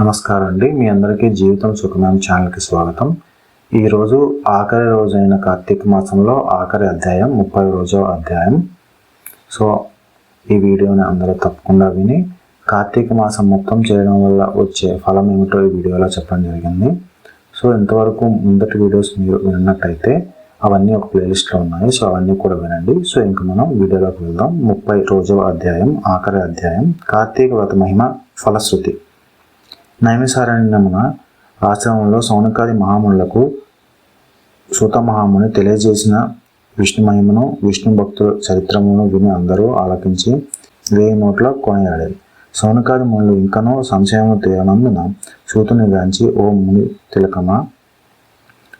నమస్కారం అండి మీ అందరికీ జీవితం సుఖమైన ఛానల్కి స్వాగతం. ఈరోజు ఆఖరి రోజైన కార్తీక మాసంలో ఆఖరి అధ్యాయం ముప్పై రోజో అధ్యాయం. సో ఈ వీడియోని అందరూ తప్పకుండా విని కార్తీక మాసం మొత్తం చేయడం వల్ల వచ్చే ఫలం ఏమిటో ఈ వీడియోలో చెప్పడం జరిగింది. సో ఇంతవరకు ముందటి వీడియోస్ మీరు విన్నట్టయితే అవన్నీ ఒక ప్లేలిస్ట్లో ఉన్నాయి. సో అవన్నీ కూడా వినండి. సో ఇంక మనం వీడియోలోకి వెళ్దాం. ముప్పై రోజవ అధ్యాయం ఆఖరి అధ్యాయం కార్తీక వ్రత మహిమ ఫలశ్రుతి. నైమిసారణ్యమున ఆశ్రమంలో సౌనకాది మహామునులకు సూత మహాముని తెలియజేసిన విష్ణు మహిమను విష్ణు భక్తుల చరిత్రమును విని అందరూ ఆలకించి వేయి నోట్ల కొనియాడారు. సౌనకాది మునులు ఇంకనూ సంశయము తీరనందున సూతుని గాంచి ఓ ముని తిలకమా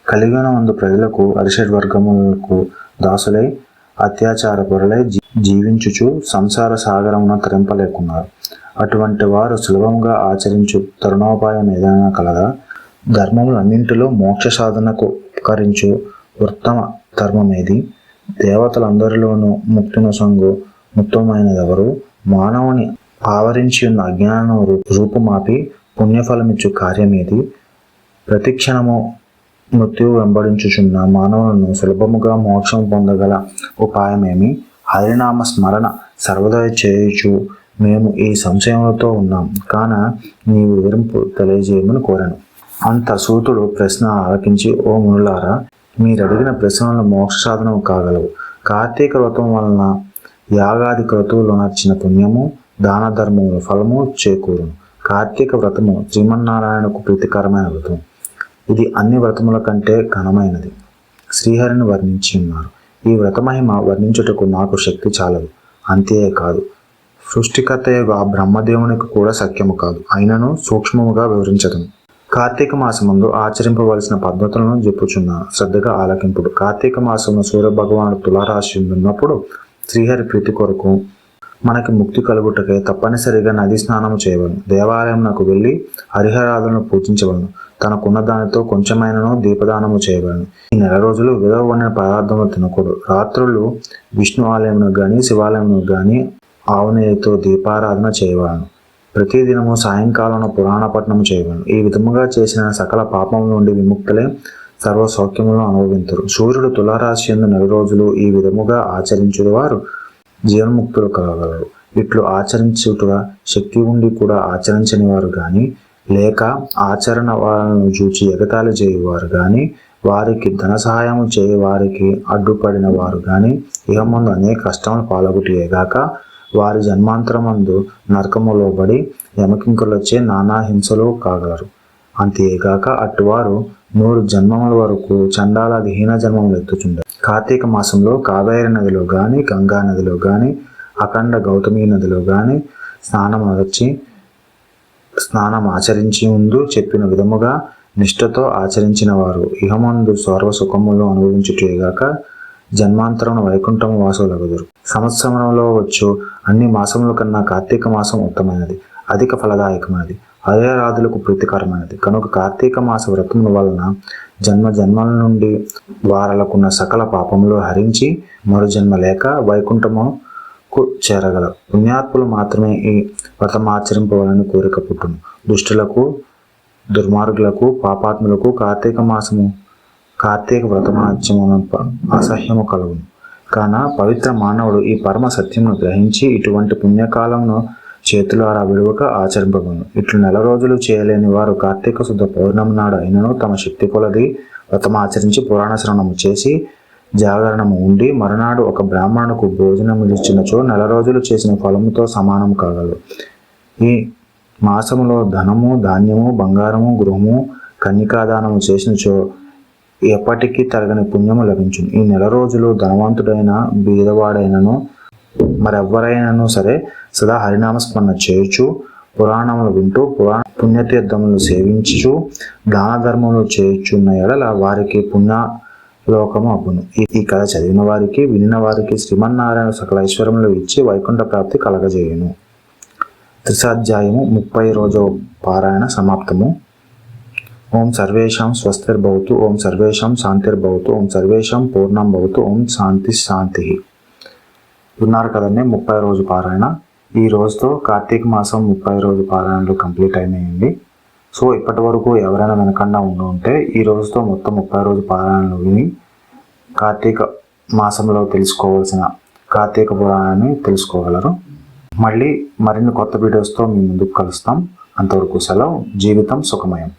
కలిగిన మందు ప్రజలకు అరిషడ్ వర్గములకు దాసులై అత్యాచార పొరలై జీవించుచు సంసార సాగరమున తరింపలేకున్నారు అటువంటి వారు సులభంగా ఆచరించు తరుణోపాయం ఏదైనా కలదా ధర్మములన్నింటిలో మోక్ష సాధనకు ఉపకరించు ఉత్తమ ధర్మమేది. దేవతలందరిలోనూ ముక్తిను సంగు ముక్తమైనదెవరు మానవుని ఆవరించి ఉన్న అజ్ఞానం రూపుమాపి పుణ్యఫలమిచ్చు కార్యమేది. ప్రతిక్షణము మృత్యువు వెంబడించుచున్న మానవులను సులభముగా మోక్షం పొందగల ఉపాయమేమి? హరినామ స్మరణ సర్వదా చేయుచు మేము ఈ సంశయములతో ఉన్నాం. కాన నీ వివరింపు తెలియజేయమని కోరాను. అంత సూతుడు ప్రశ్న ఆలకించి ఓ మునులారా మీరు అడిగిన ప్రశ్నలు మోక్ష సాధనం కాగలవు. కార్తీక వ్రతం వలన యాగాది క్రతువులు నచ్చిన పుణ్యము దాన ధర్మముల ఫలము చేకూరును. కార్తీక వ్రతము శ్రీమన్నారాయణకు ప్రీతికరమైన వ్రతం. ఇది అన్ని వ్రతముల కంటే ఘనమైనది. శ్రీహరిని వర్ణించి ఉన్నారు. ఈ వ్రతమహిమ వర్ణించుటకు నాకు శక్తి చాలదు. అంతేకాదు సృష్టికర్తయగు యొక్క బ్రహ్మదేవునికి కూడా సఖ్యము కాదు. అయినను సూక్ష్మముగా వివరించదను కార్తీక మాసముందు ఆచరింపవలసిన పద్ధతులను చెప్పుచున్నాను శ్రద్ధగా ఆలకింపుడు. కార్తీక మాసంలో సూర్యభగవానుడు తులారాశి ఉన్నప్పుడు శ్రీహరి ప్రీతి కొరకు మనకి ముక్తి కలుగుటకై తప్పనిసరిగా నది స్నానం చేయవలను. దేవాలయం నాకు వెళ్ళి హరిహరాదులను పూజించవలను. తనకున్న దానితో కొంచెమైనను దీపదానము చేయవలను. ఈ నెల రోజులు విధవ వండిన పదార్థములు తినకూడదు. రాత్రులు విష్ణు ఆలయంలో కానీ శివాలయంలో కానీ ఆవనేయతో దీపారాధన చేయవలను. ప్రతిదినము సాయంకాలం పురాణ పఠనం చేయవలను. ఈ విధముగా చేసిన సకల పాపం నుండి విముక్తులే సర్వ సౌఖ్యములను అనుభవించరు సూర్యుడు తులారాశి ఎందు నెల రోజులు ఈ విధముగా ఆచరించిన వారు జీవన్ముక్తులు కలగలరు ఇట్లు ఆచరించుట శక్తి ఉండి కూడా ఆచరించని వారు కానీ లేక ఆచరణ వాళ్ళను చూచి ఎగతాళి చేయువారు కానీ వారికి ధన సహాయం చేయ వారికి అడ్డుపడిన వారు కానీ ఇహ ముందు అనేక కష్టములు పాల్గొట్టేగాక వారి జన్మాంతరమందు నరకములోబడి యమకింకులొచ్చే నానా హింసలు కాగలరు. అంతేగాక అటువారు నూరు జన్మముల వరకు చండాలాది హీన జన్మములు ఎత్తుచుండరు. కార్తీక మాసంలో కావేరి నదిలో గాని గంగా నదిలో గాని అఖండ గౌతమి నదిలో గాని స్నానం వచ్చి స్నానం ఆచరించి ముందు చెప్పిన విధముగా నిష్ఠతో ఆచరించిన వారు ఇహమందు సర్వ సుఖములు అనుభవించుటేగాక జన్మాంతరం వైకుంఠము వాసులగుదురు సంవత్సరంలో వచ్చు అన్ని మాసముల కన్నా కార్తీక మాసం ఉత్తమైనది అధిక ఫలదాయకమైనది హరిహరాదులకు ప్రీతికరమైనది. కనుక కార్తీక మాస వ్రతముల వలన జన్మ జన్మల నుండి వారలకున్న సకల పాపములు హరించి మరు జన్మ లేక వైకుంఠముకు చేరగల. పుణ్యాత్ములు మాత్రమే ఈ వ్రతం ఆచరింపవాలని కోరిక పుట్టును. దుష్టులకు దుర్మార్గులకు పాపాత్ములకు కార్తీక మాసము కార్తీక వ్రతమాచ్యమున అసహ్యము కలుగును. కాన పవిత్ర మానవుడు ఈ పరమ సత్యమును గ్రహించి ఇటువంటి పుణ్యకాలమును చేతులారా విడువక ఆచరింపబడును. ఇట్లు నెల రోజులు చేయలేని వారు కార్తీక శుద్ధ పౌర్ణమి నాడు అయినను తమ శక్తి కొలది వ్రతం ఆచరించి పురాణ శ్రవణము చేసి జాగరణము ఉండి మరునాడు ఒక బ్రాహ్మణుకు భోజనము ఇచ్చినచో నెల రోజులు చేసిన ఫలముతో సమానం కాగలరు ఈ మాసములో ధనము ధాన్యము బంగారము గృహము కన్యకాదానము చేసినచో ఎప్పటికీ తరగని పుణ్యము లభించును. ఈ నెల రోజులు ధనవంతుడైన బీదవాడైనను మరెవ్వరైనను సరే సదా హరినామస్మరణ చేయుచు పురాణములు వింటూ పురాణ పుణ్యతీర్థములు సేవించుచు దాన ధర్మములు చేయుచున్న ఎడల వారికి పుణ్య లోకము అబ్బును ఈ- కథ చదివిన వారికి వినిన వారికి శ్రీమన్నారాయణ సకల ఐశ్వర్యములు ఇచ్చి వైకుంఠ ప్రాప్తి కలగజేయును. త్రిసాధ్యాయము ముప్పై రోజు పారాయణ సమాప్తము. ఓం సర్వేషాం స్వస్తిర్భవతు ఓం సర్వేషాం శాంతిర్భవతు ఓం సర్వేషాం పూర్ణం భవతు ఓం శాంతి శాంతి. విన్నారు కదండి ముప్పై రోజు పారాయణ. ఈ రోజుతో కార్తీక మాసం ముప్పై రోజు పారాయణలు కంప్లీట్ అయినాయండి. సో ఇప్పటి వరకు ఎవరైనా వినకుండా ఉండి ఉంటే ఈ రోజుతో మొత్తం ముప్పై రోజు పారాయణలు విని కార్తీక మాసంలో తెలుసుకోవాల్సిన కార్తీక పురాణాన్ని తెలుసుకోగలరు. మళ్ళీ మరిన్ని కొత్త వీడియోస్తో మీ ముందుకు కలుస్తాం. అంతవరకు సెలవు జీవితం సుఖమయం.